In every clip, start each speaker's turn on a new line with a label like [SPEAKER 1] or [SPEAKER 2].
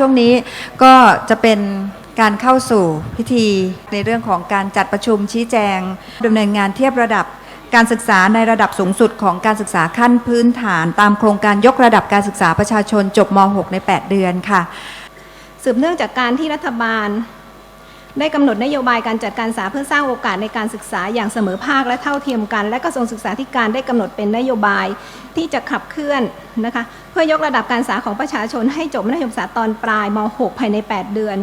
[SPEAKER 1] ช่วงนี้ก็จะเป็นการเข้าสู่พิธีในเรื่องของการจัดประชุมชี้แจงดำเนินงานเทียบระดับการศึกษาในระดับสูงสุดของการศึกษาขั้นพื้นฐาน ตามโครงการยกระดับการศึกษาประชาชนจบม .6 ใน 8 เดือนค่ะ
[SPEAKER 2] สืบเนื่องจากการที่รัฐบาล ได้กำหนดนโยบายการจัดการศึกษาเพื่อสร้างโอกาสในการศึกษาอย่างเสมอภาคและเท่าเทียมกัน และกระทรวงศึกษาธิการได้กำหนดเป็นนโยบายที่จะขับเคลื่อนนะคะเพื่อยกระดับการศึกษาของประชาชนให้จบมัธยมศึกษาตอนปลายม .6 ภายใน 8 เดือน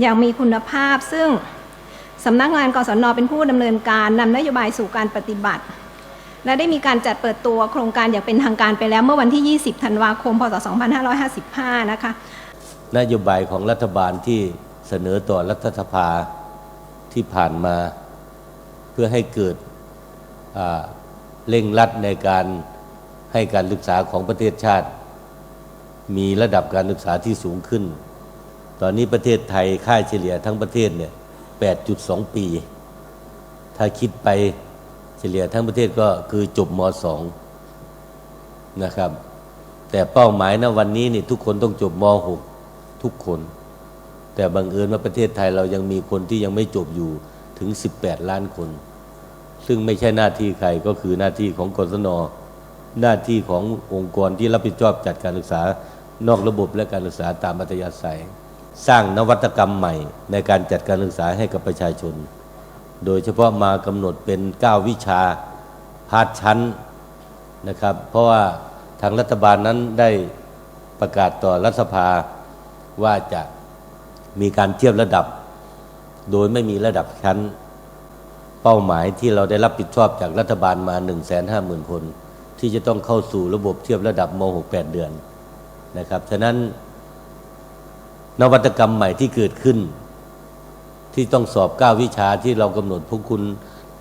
[SPEAKER 2] อย่างมีคุณภาพ ซึ่งสำนักงานกศนเป็นผู้ดำเนินการนำนโยบายสู่การปฏิบัติ และได้มีการจัดเปิดตัวโครงการอย่างเป็นทางการไปแล้วเมื่อวันที่ 20 ธันวาคม พศ 2555 นะคะ
[SPEAKER 3] นโยบายของรัฐบาลที่ เสนอต่อรัฐสภาที่ผ่านมาเพื่อให้เกิดเร่งรัดในการให้การศึกษาของประเทศชาติ มีระดับการศึกษาที่สูงขึ้น ตอนนี้ประเทศไทยค่าเฉลี่ยทั้งประเทศเนี่ย 8.2 ปี ถ้าคิดไปเฉลี่ยทั้งประเทศก็คือจบม .2 นะครับ แต่เป้าหมายนะวันนี้นี่ทุกคนต้องจบม .6 ทุกคน แต่บังเอิญว่าประเทศไทยเรายังมีคนที่ยังไม่จบอยู่ถึง 18 ล้านคน ซึ่งไม่ใช่หน้าที่ใครก็คือหน้าที่ของกศนหน้าที่ขององค์กรที่รับผิดชอบจัดการศึกษานอกระบบและการศึกษาตามอัธยาศัย สร้างนวัตกรรมใหม่ในการจัดการศึกษาให้กับประชาชน โดยเฉพาะมากำหนดเป็น 9 วิชาพาร์ทชั้นนะครับ เพราะว่าทางรัฐบาลนั้นได้ประกาศต่อรัฐสภาว่าจะ มีการเทียบระดับ โดยไม่มีระดับชั้น เป้าหมายที่เราได้รับผิดชอบจากรัฐบาลมา 1 5 0 0 0 0 คน ที่จะต้องเข้าสู่ระบบเทียบระดับม .6 8 เดือนนะครับ ฉะนั้นนวัตกรรมใหม่ที่เกิดขึ้น ที่ต้องสอบ 9 วิชาที่เรากำหนดพวกคุณ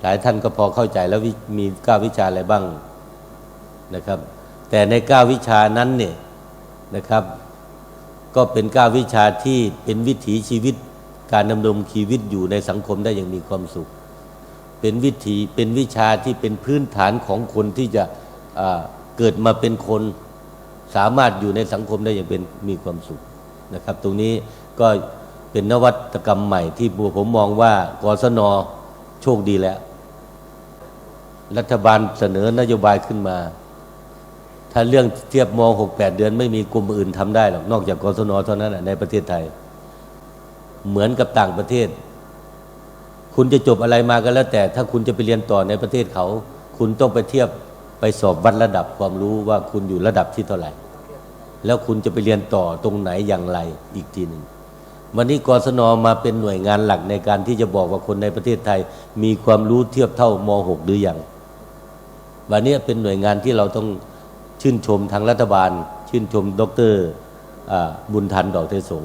[SPEAKER 3] หลายท่านก็พอเข้าใจแล้วมี 9 วิชาอะไรบ้างนะครับ แต่ใน 9 วิชานั้นเนี่ยนะครับ ก็เป็น9วิชาที่เป็นวิถีชีวิต การดำรงชีวิตอยู่ในสังคมได้อย่างมีความสุข เป็นวิถีเป็นวิชาที่เป็นพื้นฐานของคนที่จะเกิดมาเป็นคนสามารถอยู่ในสังคมได้อย่างเป็นมีความสุขนะครับ ตรงนี้ก็เป็นนวัตกรรมใหม่ที่ผมมองว่ากศนโชคดีแล้ว รัฐบาลเสนอนโยบายขึ้นมา ถ้าเรื่องเทียบม .6 8เดือน ไม่มีกลุ่มอื่นทำได้หรอกนอกจากกศนเท่านั้นในประเทศไทย เหมือนกับต่างประเทศ คุณจะจบอะไรมาก็แล้ว แต่ถ้าคุณจะไปเรียนต่อในประเทศเขา คุณต้องไปเทียบไปสอบวัดระดับความรู้ว่าคุณอยู่ระดับที่เท่าไหร่ แล้วคุณจะไปเรียนต่อตรงไหนอย่างไรอีกทีหนึ่งวันนี้กศนมาเป็นหน่วยงานหลักในการที่จะบอกว่าคนในประเทศไทย มีความรู้เทียบเท่าม .6 หรือยังวันนี้เป็นหน่วยงานที่เราต้อง ชื่นชมทางรัฐบาล ชื่นชมดรบุญทันดอกเทศง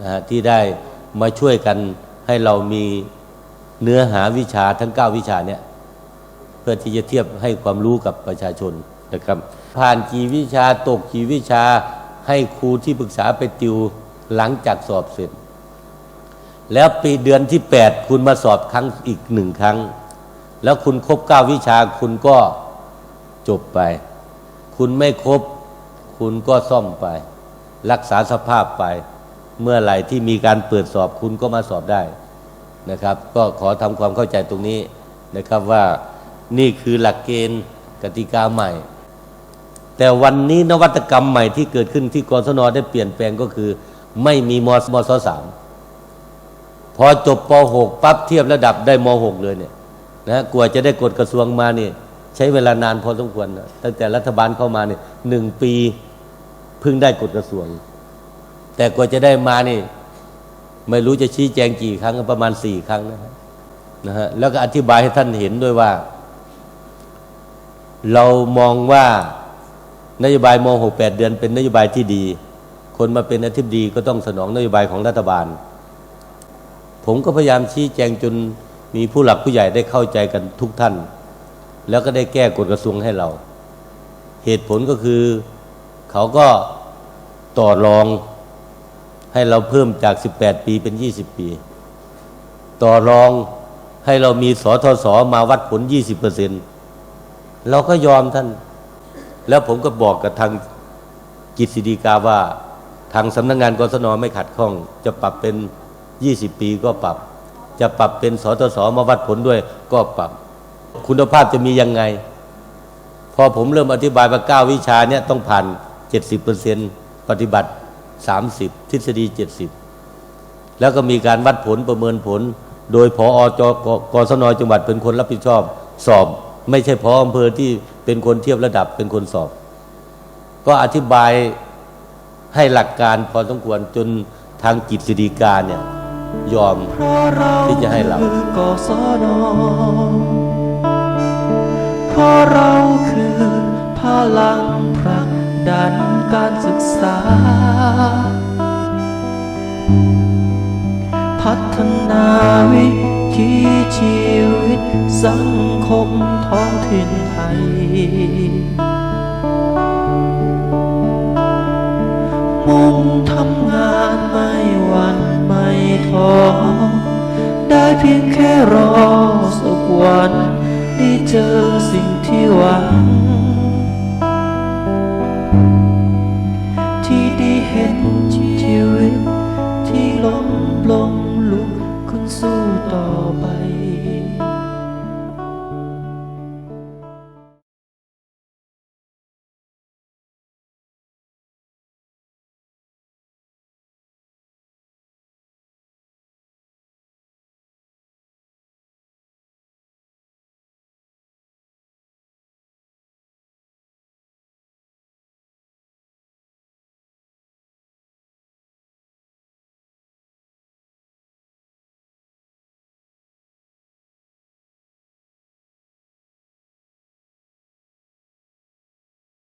[SPEAKER 3] นะฮะที่ได้มาช่วยกันให้เรามีเนื้อหาวิชาทั้ง 9 วิชาเนี่ยเพื่อที่จะเทียบให้ความรู้กับประชาชนนะครับผ่านกี่วิชาตกกี่วิชาให้ครูที่ปรึกษาไปติวหลังจากสอบเสร็จ แล้วปีเดือนที่ 8 คุณมาสอบครั้งอีกหนึ่งครั้ง แล้วคุณครบเก้าวิชาคุณก็จบไป คุณไม่ครบ คุณก็ซ่อมไป รักษาสภาพไป เมื่อไหร่ที่มีการเปิดสอบคุณก็มาสอบได้นะครับ ก็ขอทำความเข้าใจตรงนี้นะครับว่านี่คือหลักเกณฑ์กติกาใหม่ แต่วันนี้นวัตกรรมใหม่ที่เกิดขึ้นที่กศนได้เปลี่ยนแปลงก็คือ ไม่มีมมศสามพอจบป .6 ปั๊บเทียบระดับได้ม .6 เลยเนี่ยนะกว่าจะได้กฎกระทรวงมาเนี่ย ใช้เวลานานพอสมควรนะตั้งแต่รัฐบาลเข้ามาเนี่ยหนึ่งปีเพิ่งได้กฎกระทรวง แต่กว่าจะได้มานี่ ไม่รู้จะชี้แจงกี่ครั้งประมาณสี่ครั้งนะฮะนะฮะแล้วก็อธิบายให้ท่านเห็นด้วยว่า เรามองว่านโยบายม .6 8เดือน เป็นนโยบายที่ดี คนมาเป็นอธิบดีก็ต้องสนองนโยบายของรัฐบาล ผมก็พยายามชี้แจงจนมีผู้หลักผู้ใหญ่ได้เข้าใจกันทุกท่าน แล้วก็ได้แก้กฎกระทรวงให้เรา เหตุผลก็คือเขาก็ต่อรองให้เราเพิ่มจาก 18 ปีเป็น 20 ปี ต่อรองให้เรามีสทศมาวัดผล 20%เราก็ยอมท่าน แล้วผมก็บอกกับทางกิจสิดีกาว่า ทางสำนักงานกศนไม่ขัดข้อง จะปรับเป็น 20 ปีก็ปรับ จะปรับเป็นสตสมาวัดผลด้วยก็ปรับ คุณภาพจะมียังไง พอผมเริ่มอธิบายว่า9วิชาเนี่ยต้องผ่าน70%ปฏิบัติ30ทฤษฎี70แล้วก็มีการวัดผลประเมินผล โดยพอจกกศนจังหวัดเป็นคนรับผิดชอบ สอบ ไม่ใช่พออำเภอที่เป็นคนเทียบระดับเป็นคนสอบ ก็อธิบายให้หลักการพอสมควรจนทางกิจสดีกาเนี่ยยอมที่จะให้เรา
[SPEAKER 4] เราคือพลังผลักดันการศึกษา พัฒนาวิถีชีวิตสังคมท้องถิ่นไทย มุ่งทำงานไม่หวันไม่ท้อได้เพียงแค่รอสักวันได้เจอสิ่ง หวัง ที่ได้เห็นชีวิต ที่ล้มลงลุกขึ้นสู้ต่อไป